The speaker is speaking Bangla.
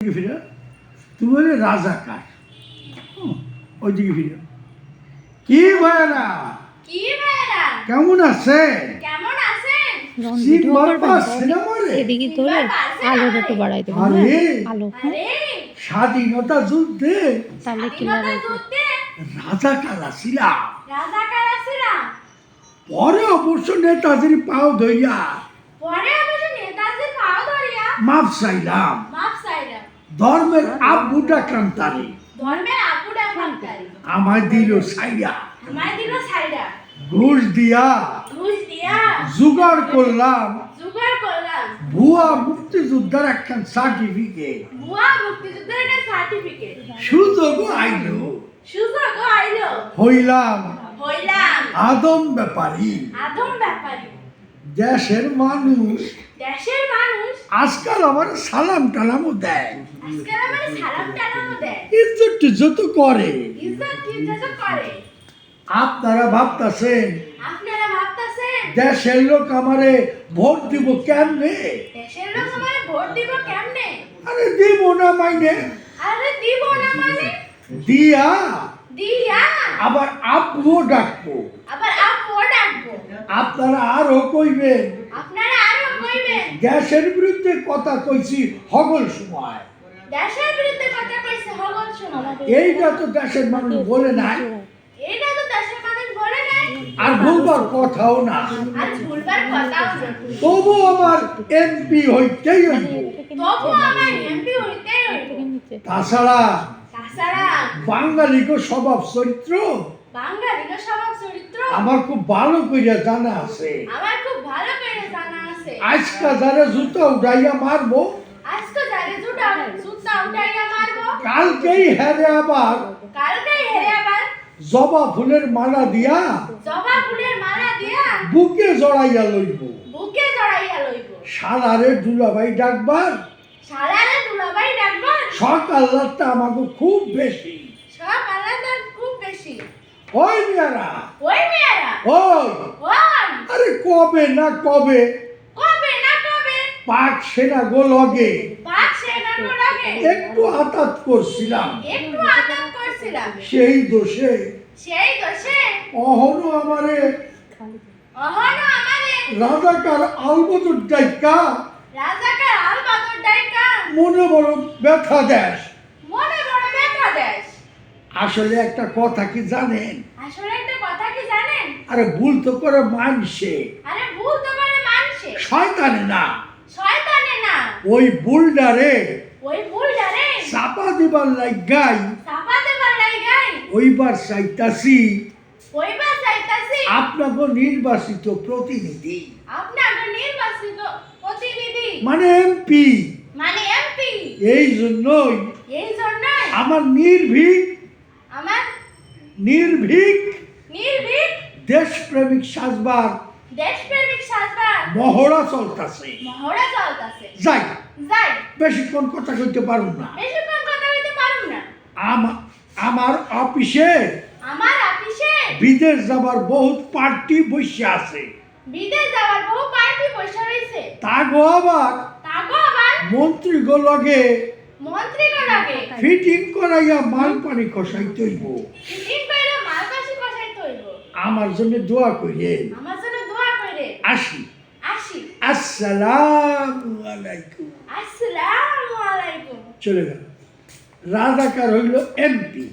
দিকে ফিরে তুমি বলে রাজাকার হুম, ওইদিকে ফিরে কি ভাইরা? কেমন আছে কেমন আছেন? শীত বারবার সিনেমা রে। এদিকে তোলে আলোটা একটু বাড়াই দেবো আরে। আলো। স্বাধীনতা যুদ্ধে। আসিলাম রাজাকার আছিলাম পরে অবশ্য নেতাজির পাও ধইয়া পরে অবশ্য নেতাজির পাও ধরিয়া। মাপ চাইলাম। ধর্মের আব্বু ডাকলাম তারে ধর্মের আপুটা ভাবতারি আমায় দিল সাইয়া আমায় দিল সাইডা ঘুষ দিয়া ঘুষ দিয়া। জোগাড় করলাম। জোগাড় করলাম। ভুয়া মুক্তিযোদ্ধার একখান সার্টিফিকেট ভুয়া মুক্তিযুদ্ধের একটা সার্টিফিকেট সুযোগ আইলো। সুযোগ আইলো। হইলাম। হইলাম। আদম ব্যাপারী। আদম ব্যাপারী। দেশের মানুষ। দেশের মানুষ। আজকাল আমার সালাম টালামও দেয়। ইজ্জত টিজ্জত করে। আপনারা ভাবতাছেন দেশের লোক আমারে ভোট দিব কেমনে? আরে দিব না মাইনে মানে? দিয়া। দিয়া। আবার আব্বুও ডাকবো। আবার ডাকবো। আপনারা আরও কইবেন গ্যাসের বিরুদ্ধে কথা কইছি হগল সময়। দেশের বিরুদ্ধে কথা কইছে হগল শোনো এইটা তো দেশের মানুষ বলে নাই। এটা তো দেশের মানুষ বলে নাই। আর কথাও না। আর ভুলবার কথাও না। তবু আমার এমপি হইতেই হইব। তবু আমার এমপি হইতেই হইব। তাছাড়া তাছাড়া বাঙালিকে স্বভাব চরিত্র। স্বভাব চরিত্র। আমার খুব ভালো কইরা জানা আছে। আমার খুব ভালো করে জানা আছে আজকা যারা জুতা উঠাইয়া মারবো আজকে যারে জুটা জুতা উঠাইয়া মারবো কালকেই হেরে আবার কালকে হেরে আবার জবা ফুলের মালা দিয়া জবা ফুলের মালা দিয়া বুকে জড়াইয়া লইব। বুকে জড়াইয়া লইব। সালারে দুলাভাই ডাকবার। সালারে দুলাভাই ডাকবো সকাল রাতটা আমাকে খুব বেশি। খুব বেশি। ওই মেয়েরা। ওই মেয়েরা? ওই। ওই। আরে কবে না কবে পাক সেনা গো লগে। একটু আতাত করছিলাম। একটু আদর করছিলাম। সেই দোষে সেই দোষে। অহনো আমারে অহনো আমারে। রাজাকার আলবদর ডাইকা রাজাকার আলবাদর ডাইকা। মনে বড় ব্যথা দেশ। মনে বড় ব্যথা দেশ। আসলে একটা কথা কি জানেন? আসলে একটা কথা কি জানেন? আরে ভুল তো করে মানছে। আরে ভুল তো করে মানুষে শয়তানে না। ওই বুলডারে ওই ভুলটারে চাপা দিবার লাগাই চাপাতে পারলাই গাই ওইবার চাইতাছি। ওইবার চাইতাছি। আপনাকে নির্বাচিত প্রতিনিধি। আপনাকে নির্বাচিত প্রতিনিধি। মানে এমপি। মানে এমপি। এই জন্যই এই জন্য আমার নির্ভীক আমার নির্ভীক নির্ভীক দেশপ্রেমিক সাজবার দেশপ্রেমিক মহড়া চলতেছে। মহড়া চলতেছে। যাই। যাই। বেশিক্ষণ কথা কইতে পারুন না। বেশিক্ষণ কথা বলতে পারুম না। আম- আমার অফিসে আমার অফিসে বিদেশ যাবার বহুত পার্টি বসে আছে। বিদেশ যাওয়ার বহু পার্টি বসে রয়েছে তাগো আবার তাগো আবার মন্ত্রীগো লগে মন্ত্রীগণ লাগে ফিটিং করাইয়া মাল পানি খসাইতে হইব। ঠিক কইলে মালবাসী কষাই তৈব আমার জন্য দোয়া করিয়েন আমার জন্য দোয়া আসি আসি। আসসালামু আলাইকুম। আসসালামু আলাইকুম। চলে গেল। রাজাকার হইল এমপি